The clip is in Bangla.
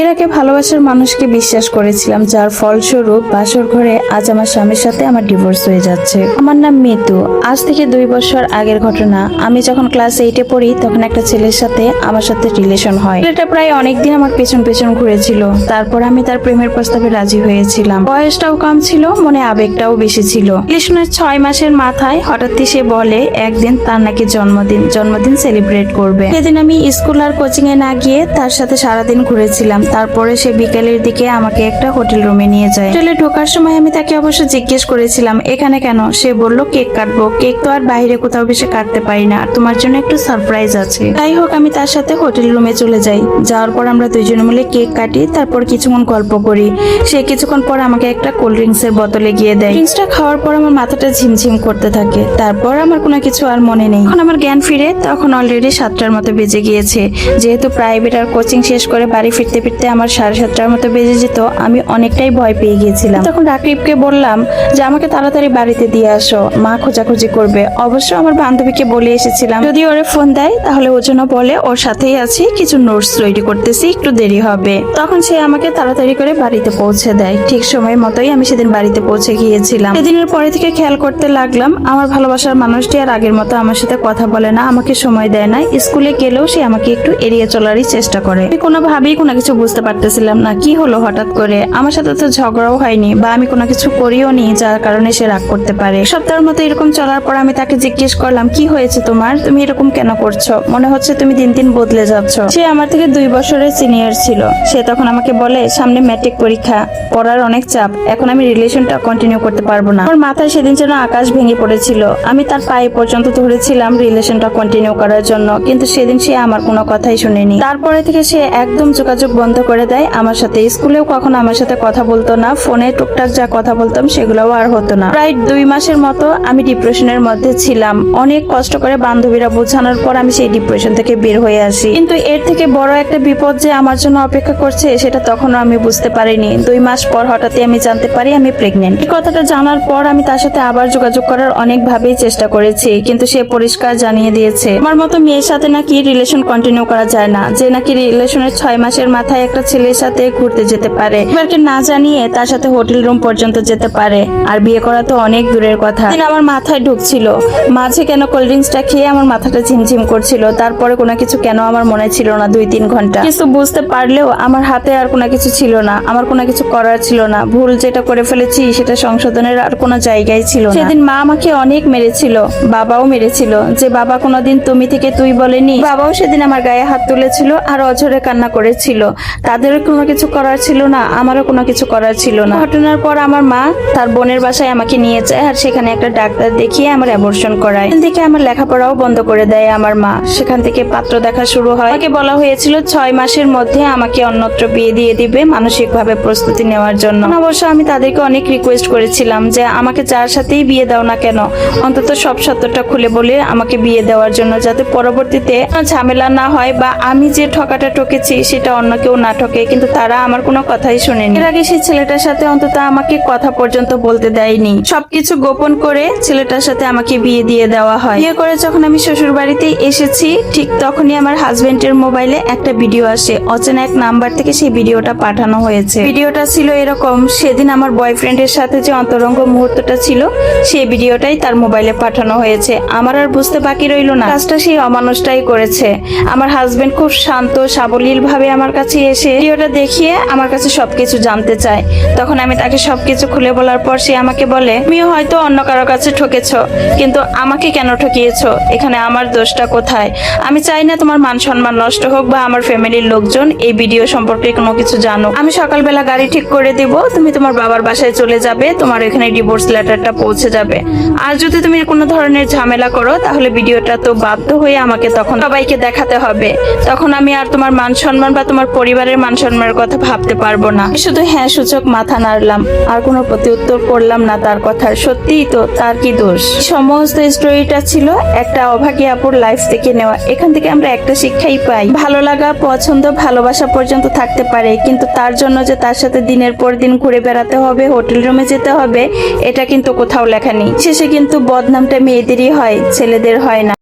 এর আগে ভালোবাসার মানুষকে বিশ্বাস করেছিলাম, যার ফলস্বরূপ বাসর ঘরে আজ আমার স্বামীর সাথে আমার ডিভোর্স হয়ে যাচ্ছে। আমার নাম মিতু। আজ থেকে দুই বছর আগের ঘটনা। আমি যখন ক্লাস এইটে পড়ি, তখন একটা ছেলের সাথে আমার সাথে রিলেশন হয়। ছেলেটা প্রায় অনেকদিন আমার পেছন পেছন ঘুরেছিল। তারপর আমি তার প্রেমের প্রস্তাবে রাজি হয়েছিলাম। বয়সটাও কম ছিল, মনে আবেগটাও বেশি ছিল। রিলেশনের ছয় মাসের মাথায় হঠাৎই সে বলে, একদিন তার নাকি জন্মদিন জন্মদিন সেলিব্রেট করবে। সেদিন আমি স্কুল আর কোচিং এ না গিয়ে তার সাথে সারাদিন ঘুরেছিলাম। তারপরে সে বিকেলের দিকে আমাকে একটা হোটেল রুমে নিয়ে যায়। হোটেলে ঢোকার সময় আমি তাকে অবশ্য জিজ্ঞেস করেছিলাম, এখানে কেন? সে বলল, কেক কাটবো। কেক তো আর বাইরে কোথাও বেশি কাটতে পারি না। আর তোমার জন্য একটু সারপ্রাইজ আছে। তাই হোক, আমি তার সাথে হোটেল রুমে চলে যাই। যাওয়ার পর আমরা দুইজনে মিলে কেক কাটি, তারপর কিছুক্ষণ গল্প করি। সে কিছুক্ষণ পর আমাকে একটা কোল্ড ড্রিঙ্কস এর বোতলে গিয়ে দেয়। ড্রিঙ্কসটা খাওয়ার পর আমার মাথাটা ঝিমঝিম করতে থাকে। তারপর আমার কোনো কিছু আর মনে নেই। যখন আমার জ্ঞান ফিরে, তখন অলরেডি সাতটার মতো বেজে গিয়েছে। যেহেতু প্রাইভেট আর কোচিং শেষ করে বাড়ি ফিরতে আমার সাড়ে সাতটার মতো বেজে যেত, আমি অনেকটাই ভয় পেয়ে গিয়েছিলাম। তখন রাকিবকে বললাম যে, আমাকে তাড়াতাড়ি বাড়িতে দিয়ে আসো, মা খোঁজাখুঁজি করবে। অবশ্য আমার বান্ধবীকে বলে এসেছিলাম, যদি ওরে ফোন দেয়, তাহলে ওর জন্য বলে, ওর সাথেই আছি, কিছু নোটস তৈরি করতেছি, একটু দেরি হবে। তখন সে আমাকে তাড়াতাড়ি করে বাড়িতে পৌঁছে দেয়। ঠিক সময় মতোই আমি সেদিন বাড়িতে পৌঁছে গিয়েছিলাম। সেদিনের পরে থেকে খেয়াল করতে লাগলাম, আমার ভালোবাসার মানুষটি আর আগের মতো আমার সাথে কথা বলে না, আমাকে সময় দেয় না স্কুলে গেলেও সে আমাকে একটু এড়িয়ে চলারই চেষ্টা করে। কোনোভাবেই কোনো কিছু বুঝতে পারতেছিলাম না, কি হলো হঠাৎ করে? আমার সাথে তো ঝগড়াও হয়নি বা আমি কোনো কিছু করিও নি, যার কারণে সে রাগ করতে পারে। সপ্তাহের মতো এরকম চলার পর আমি তাকে জিজ্ঞেস করলাম, কি হয়েছে তোমার? তুমি এরকম কেন করছ? মনে হচ্ছে তুমি দিন দিন বদলে যাচ্ছ। সে আমার থেকে দুই বছরের সিনিয়র ছিল। সে তখন আমাকে বলে, সামনে ম্যাট্রিক পরীক্ষা, পড়ার অনেক চাপ। এখন আমি রিলেশনটা কন্টিনিউ করতে পারব না। আমার মাথায় সেদিন যেন আকাশ ভেঙে পড়েছিল। আমি তার পায়ে পর্যন্ত ধরেছিলাম রিলেশনটা কন্টিনিউ করার জন্য, কিন্তু সেদিন সে আমার কোনো কথাই শুনেনি। তারপরে থেকে সে একদম যোগাযোগ বন্ধ করে দেয়। আমার সাথে স্কুলেও কখনো আমার সাথে কথা বলতো না। ফোনে টুকটাক যা কথা বলতাম সেগুলোও আর হতো না। প্রায় দুই মাসের মতো আমি ডিপ্রেশনের মধ্যে ছিলাম। অনেক কষ্ট করে বান্ধবীরা বোঝানোর পর আমি সেই ডিপ্রেশন থেকে বের হয়ে আসি। কিন্তু এর থেকে বড় একটা বিপদ যে আমার জন্য অপেক্ষা করছে, সেটা তখনও আমি বুঝতে পারিনি। দুই মাস পর হঠাৎই আমি জানতে পারি আমি প্রেগনেন্ট এই কথাটা জানার পর আমি তার সাথে আবার যোগাযোগ করার অনেকভাবেই চেষ্টা করেছি, কিন্তু সে পরিষ্কার জানিয়ে দিয়েছে, আমার মতো মেয়ের সাথে নাকি রিলেশন কন্টিনিউ করা যায় না, যে নাকি রিলেশনের ছয় মাসের মাথায় একটা ছেলের সাথে ঘুরতে যেতে পারে। এবারকে না জানিয়ে তার সাথে হোটেল রুম পর্যন্ত যেতে পারে। আর বিয়ে করা তো অনেক দূরের কথা। আমার মাথায় ঢুকছিল। মাঝে কেন কোল্ড ড্রিঙ্কসটা খেয়ে আমার মাথাটা ঝিমঝিম করছিল। তারপরে কোনো কিছু কেন আমার মনে ছিল না দুই তিন ঘণ্টা। কিছু বুঝতে পারলেও আমার হাতে আর কোনো কিছু ছিল না। আমার কোনো কিছু করার ছিল না। ভুল যেটা করে ফেলেছি, সেটা সংশোধনের আর কোনো জায়গায় ছিল সেদিন মা আমাকে অনেক মেরেছিল। বাবাও মেরেছিল। যে বাবা কোনোদিন তুমি থেকে তুই বলেনি, বাবাও সেদিন আমার গায়ে হাত তুলেছিল আর অঝরে কান্না করেছিল। তাদেরও কোনো কিছু করার ছিল না, আমারও কোনো কিছু করার ছিল না। ঘটনার পর আমার মা তার বোনের বাসায় আমাকে নিয়ে যায় আর সেখানে একটা ডাক্তার দেখিয়ে আমার অ্যাবর্শন করায়। সেখান থেকে আমার লেখাপড়াও বন্ধ করে দেয় আমার মা। সেখান থেকে পাত্র দেখা শুরু হয়। আমাকে বলা হয়েছিল ছয় মাসের মধ্যে আমাকে অন্যত্র বিয়ে দিয়ে দিবে মানসিকভাবে প্রস্তুতি নেওয়ার জন্য। অবশ্য আমি তাদেরকে অনেক রিকোয়েস্ট করেছিলাম যে আমাকে যার সাথেই বিয়ে দাও না কেন, অন্তত সব সত্যটা খুলে বলে আমাকে বিয়ে দেওয়ার জন্য, যাতে পরবর্তীতে ঝামেলা না হয় বা আমি যে ঠকাটা ঠকেছি সেটা অন্য না ঠকে কিন্তু তারা আমার কোনো কথাই শুনেনি। এর আগে সেই ছেলেটার সাথে অন্তত আমাকে কথা পর্যন্ত বলতে দেয়নি। সবকিছু গোপন করে ছেলেটার সাথে আমাকে বিয়ে দিয়ে দেওয়া হয়। বিয়ে করে যখন আমি শ্বশুর বাড়িতে এসেছি, ঠিক তখনই আমার হাজবেন্ডের মোবাইলে একটা ভিডিও আসে। অচেনা এক নাম্বার থেকে সেই ভিডিওটা পাঠানো হয়েছে। ভিডিওটা ছিল এরকম, সেদিন আমার বয়ফ্রেন্ডের সাথে যে অন্তরঙ্গ মুহূর্তটা ছিল, সেই ভিডিওটাই তার মোবাইলে পাঠানো হয়েছে। আমার আর বুঝতে বাকি রইল না। কাজটা সেই অমানুষটাই করেছে। আমার হাজবেন্ড খুব শান্ত সাবলীল ভাবে আমার কাছে এসে ভিডিওটা দেখিয়ে আমার কাছে সবকিছু জানতে চায়। তখন আমি তাকে সবকিছু খুলে বলার পর সে আমাকে বলে, তুমিও হয়তো অন্য কারও কাছে ঠকেছ, কিন্তু আমাকে কেন ঠকিয়েছো? এখানে আমার দোষটা কোথায়? আমি চাই না তোমার মান সম্মান নষ্ট হোক বা আমার ফ্যামিলির লোকজন এই ভিডিও সম্পর্কে কোনো কিছু জানো আমি সকালবেলা গাড়ি ঠিক করে দিব, তুমি তোমার বাবার বাসায় চলে যাবে, তোমার এখানে ডিভোর্স লেটারটা পৌঁছে যাবে। আর যদি তুমি কোনো ধরনের ঝামেলা করো, তাহলে ভিডিওটা তো বাধ্য হয়ে আমাকে তখন সবাইকে দেখাতে হবে। তখন আমি আর তোমার মান সম্মান বা তোমার পরিবারের মান সম্মানের কথা ভাবতে পারব না। শুধু হ্যাঁ সূচক মাথা নাড়লাম। আর কোনো প্রতি উত্তর করলাম না তার কথার সত্যিই তো, তার কি দোষ? সমস্ত স্টোরিটা ছিল একটা অভাগী আপুর লাইফ থেকে নেওয়া। এখান থেকে আমরা একটা শিক্ষাই পাই। ভালো লাগা, পছন্দ, ভালোবাসা পর্যন্ত থাকতে পারে। কিন্তু তার জন্য যে তার সাথে দিনের পর দিন ঘুরে বেড়াতে হবে হোটেল রুমে যেতে হবে, এটা কিন্তু কোথাও লেখা নেই। শেষে কিন্তু বদনামটা মেয়েদেরই হয়, ছেলেদের হয় না।